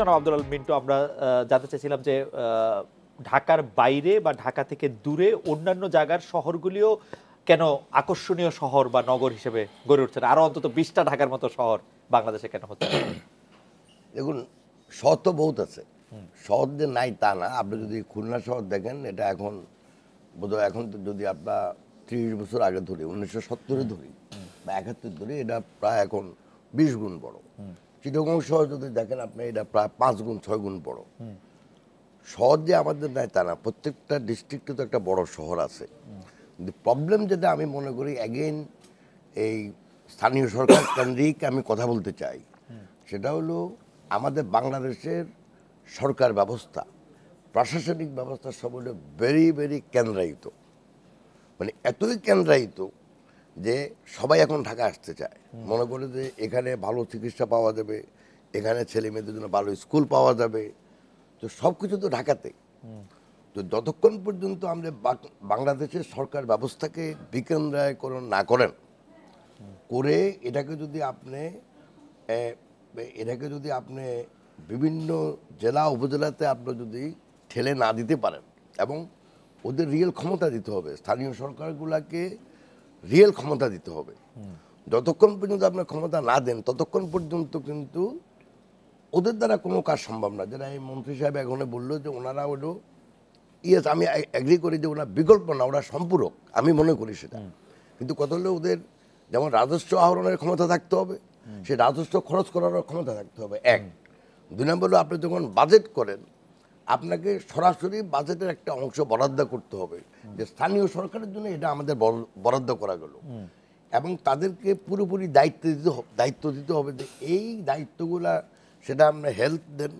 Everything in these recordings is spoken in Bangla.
জনাব আব্দুল আল মিন্টু? আমরা জানতে চাইছিলাম যে ঢাকার বাইরে বা ঢাকা থেকে দূরে অন্যান্য জায়গার শহরগুলিও কেন আকর্ষণীয় শহর বা নগর হিসেবে গড়ে উঠছে না? আরও অন্তত বিশটা ঢাকার মতো শহর বাংলাদেশে কেন হচ্ছে? দেখুন শহর তো বহুত আছে। শহর যে নাই তা না। আপনি যদি খুলনা শহর দেখেন এটা এখন বোধহয় এখন তো যদি আপনার ত্রিশ বছর আগে ধরি উনিশশো সত্তরে ধরি বা একাত্তর ধরি এটা প্রায় এখন বিশ গুণ বড়। চিটগং শহর যদি দেখেন, আপনি এটা প্রায় পাঁচ গুণ, ছয় গুণ বড়। শহর যে আমাদের নাই তা না, প্রত্যেকটা ডিস্ট্রিক্টে তো একটা বড় শহর আছে। কিন্তু প্রবলেম যেটা আমি মনে করি অ্যাগেন এই স্থানীয় সরকার কেন্দ্রিক আমি কথা বলতে চাই। সেটা হলো আমাদের বাংলাদেশের সরকার ব্যবস্থা, প্রশাসনিক ব্যবস্থা সব হলো ভেরি ভেরি কেন্দ্রায়িত। মানে এতই কেন্দ্রায়িত যে সবাই এখন ঢাকা আসতে চায়। মনে করে যে এখানে ভালো চিকিৎসা পাওয়া যাবে এখানে ছেলে মেয়েদের জন্য ভালো স্কুল পাওয়া যাবে। তো সব কিছু তো ঢাকাতে। তো যতক্ষণ পর্যন্ত আমরা বাংলাদেশের সরকার ব্যবস্থাকে বিকেন্দ্রায়করণ না করেন করে এটাকে যদি আপনি এটাকে যদি আপনি বিভিন্ন জেলা উপজেলাতে আপনি যদি ঠেলে না দিতে পারেন এবং ওদের রিয়েল ক্ষমতা দিতে হবে। স্থানীয় সরকারগুলোকে রিয়েল ক্ষমতা দিতে হবে। যতক্ষণ পর্যন্ত আপনার ক্ষমতা না দেন ততক্ষণ পর্যন্ত কিন্তু ওদের দ্বারা কোনো কাজ সম্ভব না। যেটা এই মন্ত্রী সাহেব এখন বলল যে ওনারা হলো ইয়েস আমি অ্যাগ্রি করি যে ওনার বিকল্প না ওরা সম্পূরক আমি মনে করি সেটা। কিন্তু কত হলে ওদের যেমন রাজস্ব আহরণের ক্ষমতা থাকতে হবে সে রাজস্ব খরচ করারও ক্ষমতা থাকতে হবে এক। দুই নম্বর হলো আপনি যখন বাজেট করেন আপনাকে সরাসরি বাজেটের একটা অংশ বরাদ্দ করতে হবে। যে স্থানীয় সরকারের জন্য এটা আমাদের বরাদ্দ করা গেল। এবং তাদেরকে পুরোপুরি দায়িত্ব দিতে দায়িত্ব দিতে হবে যে এই দায়িত্বগুলা, সেটা আপনি হেলথ দেন,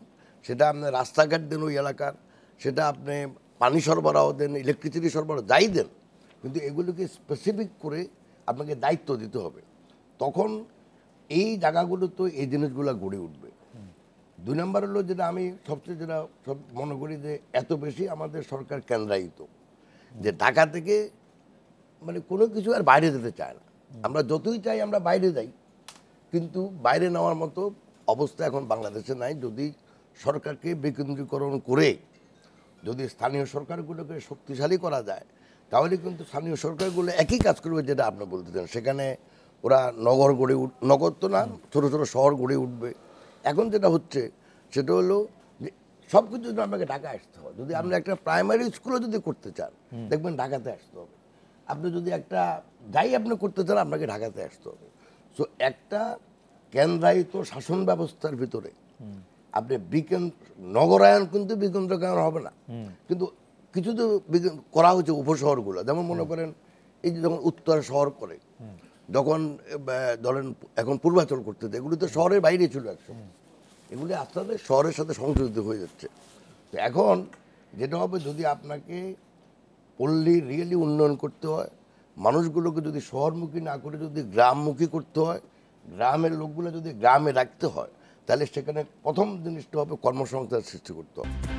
সেটা আপনি রাস্তাঘাট দেন ওই এলাকার, সেটা আপনি পানি সরবরাহ দেন ইলেকট্রিসিটি সরবরাহ, যাই দেন, কিন্তু এগুলোকে স্পেসিফিক করে আপনাকে দায়িত্ব দিতে হবে। তখন এই জায়গাগুলো তো এই জিনিসগুলো গড়ে উঠবে। দুই নম্বর হলো যেটা আমি সবচেয়ে যেটা সব মনে করি যে এত বেশি আমাদের সরকার কেন্দ্রায়িত যে ঢাকা থেকে মানে কোনো কিছু আর বাইরে যেতে চায় না। আমরা যতই চাই আমরা বাইরে যাই। কিন্তু বাইরে নেওয়ার মতো অবস্থা এখন বাংলাদেশে নাই। যদি সরকারকে বিকেন্দ্রীকরণ করে যদি স্থানীয় সরকারগুলোকে শক্তিশালী করা যায়, তাহলে কিন্তু স্থানীয় সরকারগুলো একই কাজ করবে যেটা আপনি বলতেছেন। সেখানে ওরা নগর গড়ে উঠ নগর তো না, ছোটো ছোটো শহর গড়ে উঠবে। এখন যেটা হচ্ছে সেটা হলো সব কিছু জন্য আপনাকে ঢাকা আসতে হবে। যদি আপনি একটা প্রাইমারি স্কুলও যদি করতে চান দেখবেন ঢাকাতে আসতে হবে। আপনি যদি একটা যাই আপনি করতে চান আপনাকে ঢাকাতে আসতে হবে। সো একটা কেন্দ্রায়িত শাসন ব্যবস্থার ভিতরে আপনি বিকেন্দ্র নগরায়ন কিন্তু বিকেন্দ্রকায়ন হবে না। কিন্তু কিছু তো করা হচ্ছে উপশহরগুলো। যেমন মনে করেন এই যে যখন উত্তর শহর করে যখন ধরেন এখন পূর্বাচল করতে এগুলি তো শহরের বাইরে ছিল একসময় এগুলি আস্তে আস্তে শহরের সাথে সংযোজিত হয়ে যাচ্ছে। তো এখন যেটা হবে যদি আপনাকে পল্লী রিয়েলি উন্নয়ন করতে হয় মানুষগুলোকে যদি শহরমুখী না করে যদি গ্রামমুখী করতে হয় গ্রামের লোকগুলো যদি গ্রামে রাখতে হয় তাহলে সেখানে প্রথম জিনিসটা হবে কর্মসংস্থান সৃষ্টি করতে হবে।